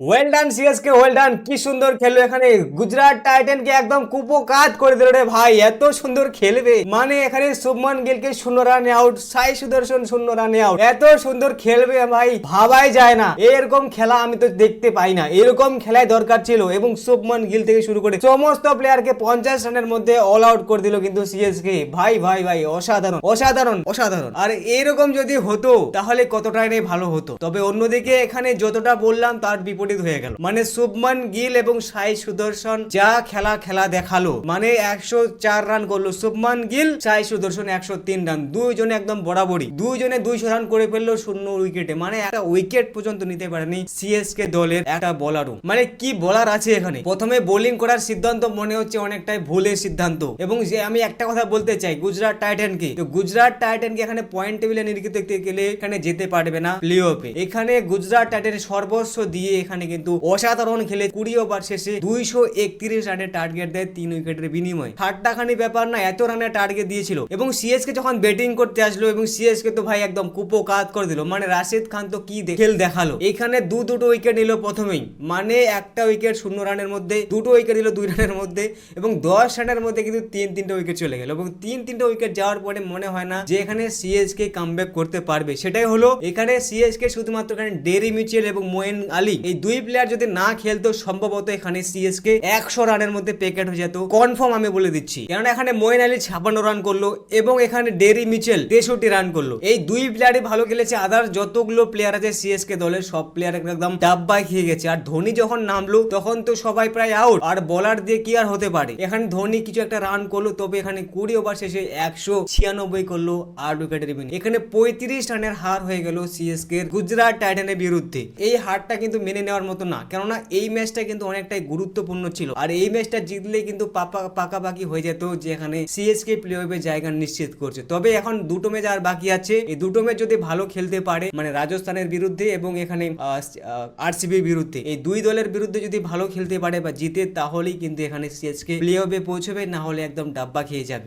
Well done CSK well done কি সুন্দর খেললো এখানে। গুজরাট টাইটানকে একদম কুপোকাত করে দিল রে ভাই। এত সুন্দর খেলবে। মানে এখানে শুভমান গিলকে শূন্য রানে আউট সাই সুদর্শন শূন্য রানে আউট এত সুন্দর খেলবে ভাই। ভাবাই যায় না। এরকম খেলা আমি তো দেখতে পাই না। এরকম খেলাই দরকার ছিল এবং শুভমান গিল থেকে শুরু করে সমস্ত প্লেয়ারকে পঞ্চাশ রানের মধ্যে অল আউট করে দিল কিন্তু সিএসকে ভাই ভাই ভাই, অসাধারণ অসাধারণ অসাধারণ। আর এরকম যদি হতো, তাহলে কতটাই না ভালো হতো। তবে অন্যদিকে এখানে যতটা বললাম, তার বিপরীত হয়ে গেল। মানে শুভমান গিল এবং সাই সুদর্শন যা খেলা খেলা দেখাল। মানে একশো চার রান করল শুভমান গিল, সাই সুদর্শন একশো তিন রান। দুইজনে একদম বরাবরই। দুইজনে দুইশো রান করে ফেলল শূন্য উইকেটে। মানে একটা উইকেট পর্যন্ত নিতে পারেনি সিএসকে দলের একটা বলারও মানে কি বলার আছে এখানে? প্রথমে বোলিং করার সিদ্ধান্ত মনে হচ্ছে অনেকটাই ভুলের সিদ্ধান্ত। এবং যে আমি একটা কথা বলতে চাই, গুজরাট টাইটানকে। তো গুজরাট টাইটানকে এখানে পয়েন্ট টেবিলে দেখতে গেলে এখানে যেতে পারবে না প্লে অফে এখানে গুজরাট টাইটানের সর্বস্ব দিয়ে এখানে কিন্তু অসাধারণ খেলে কুড়ি ওভার শেষে দুইশো একত্রিশ রানের টার্গেট দেয় তিন উইকেটের বিনিময়ে। ঠাট্টাখানি ব্যাপার না, এত রানের টার্গেট দিয়েছিল। এবং সিএসকে যখন ব্যাটিং করতে আসলো, এবং সিএসকে তো ভাই একদম কুপো কাত করে দিল মানে রাশিদ খান তো কি খেল দেখাল। এখানে দু দুটো উইকেট নিল প্রথমেই মানে একটা উইকেট শূন্য রানের মধ্যে, দুটো উইকেট নিল দুই রানের মধ্যে, এবং দশ রানের মধ্যে কিন্তু তিন, তিনটে উইকেট চলে গেল। এবং তিন, তিনটে উইকেট যাওয়ার পরে মনে হয় না যে এখানে সিএসকে কামব্যাক করতে পারবে। সেটাই হলো, এখানে সিএসকে শুধুমাত্র এখানে ডেরি মিচেল এবং মোয়েন আলী এই দুই প্লেয়ার যদি না খেলতো সম্ভবত এখানে সিএসকে একশো রানের মধ্যে প্যাকেট হয়ে যেত কনফার্ম আমি বলে দিচ্ছি। কেননা এখানে মোয়েন আলী ছাপান্ন রান করল এবং এখানে ডেরি মিচেল তেষট্টি রান করল। এই দুই প্লেয়ারই ভালো খেলেছে, আদার যতগুলো প্লেয়ার আছে সিএসকে দলের, সব প্লেয়ার একদম ডাব্বায় খেয়ে গেছে। আর ধোনি যখন নামলো, তখন তো সবাই প্রায় আউট আর বলার দিয়ে কি আর হতে পারে? এখানে ধোনি কিছু একটা রান করল, তবে এখানে কুড়ি ওভার শেষে একশো ছিয়ানব্বই করল আট উইকেটের বিনিময়ে। এখানে পঁয়ত্রিশ রানের হার হয়ে গেল সিএসকে গুজরাট টাইটানের বিরুদ্ধে। এই হারটা কিন্তু মেনে নেওয়ার মতো না। কেননা এই ম্যাচটা কিন্তু অনেকটাই গুরুত্বপূর্ণ ছিল। আর এই ম্যাচটা জিতলে কিন্তু পাকাপাকি হয়ে যেত যে এখানে সিএসকে প্লে অফে জায়গা নিশ্চিত করছে। তবে এখন দুটো ম্যাচ আর বাকি আছে। এই দুটো ম্যাচ যদি ভালো খেলতে পারে মানে রাজস্থানের বিরুদ্ধে এবং এখানে আরসিবির বিরুদ্ধে, এই দুই দলের বিরুদ্ধে যদি ভালো খেলতে পারে বা জিতে, তাহলেই কিন্তু এখানে সিএসকে প্লে অফে পৌঁছবে, না হলে একদম ডাব্বা খেয়ে যাবে।